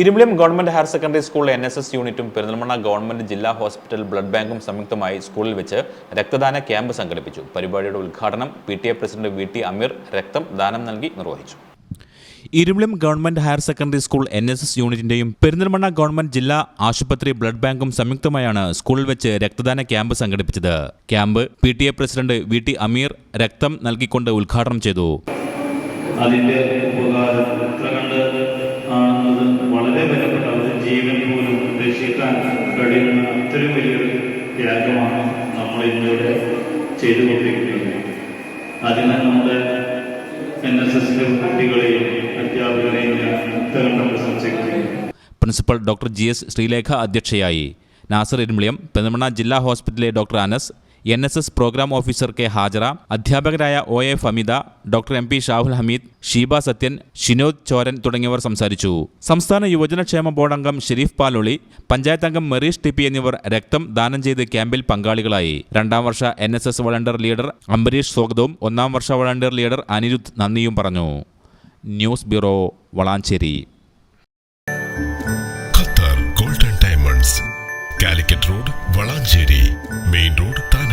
Irumbiliyam government higher secondary school N S S യൂണിറ്റും Perinthalmanna government ജില്ലാ hospital blood ബാങ്കും സംയുക്തമായി സ്കൂളിൽ വെച്ച് രക്തദാന ക്യാമ്പ് സംഘടിപ്പിച്ചു. പരിപാടിയുടെ ഉദ്ഘാടനം P T A president V T Ameer രക്തം ദാനം നൽകി നിർവഹിച്ചു. Irumbiliyam government higher secondary school N S S യൂണിറ്റിന്റെയും Perinthalmanna government ജില്ലാ ആശുപത്രി ബ്ലഡ് ബാങ്കും സംയുക്തമായാണ് സ്കൂളിൽ വെച്ച് രക്തദാന ക്യാമ്പ് സംഘടിപ്പിച്ചത്. Camp P T A president V T Ameer രക്തം നൽകിക്കൊണ്ട് ഉദ്ഘാടനം ചെയ്തു. അതിന്റെ ഉപകാരം അത്രയും വലിയൊരു ത്യാഗമാണ് നമ്മൾ ഇന്നിവിടെ ചെയ്തുകൊണ്ടിരിക്കുന്നത്. അതിന് നമ്മുടെ എൻ എസ് എസിലെ കുട്ടികളെയും അധ്യാപകരെയും ഞാൻ ഇത്തരം പ്രശംസിക്കുന്നു. Principal doctor G S Sreelekha അധ്യക്ഷയായി. നാസർ ഇരുമ്പിളിയം പെരുമണ ജില്ലാ ഹോസ്പിറ്റലിലെ doctor Anas N S S programme officer K Hajara അധ്യാപകരായ O A Famitha doctor M P Shahul Hameed Sheeba Sathyan Shinod Choran തുടങ്ങിയവർ സംസാരിച്ചു. സംസ്ഥാന യുവജനക്ഷേമ ബോർഡ് അംഗം ഷെരീഫ് പാലൊളി പഞ്ചായത്ത് അംഗം മെറീഷ് ടിപ്പി എന്നിവർ രക്തം ദാനം ചെയ്ത് ക്യാമ്പിൽ പങ്കാളികളായി. രണ്ടാം വർഷ N S S volunteer leader Ambareesh സ്വാഗതവും ഒന്നാം വർഷ വളണ്ടിയർ ലീഡർ അനിരുദ്ധ് നന്ദിയും പറഞ്ഞു. News bureau Valanchery. Qatar golden diamonds Calicut road Valanchery main road താന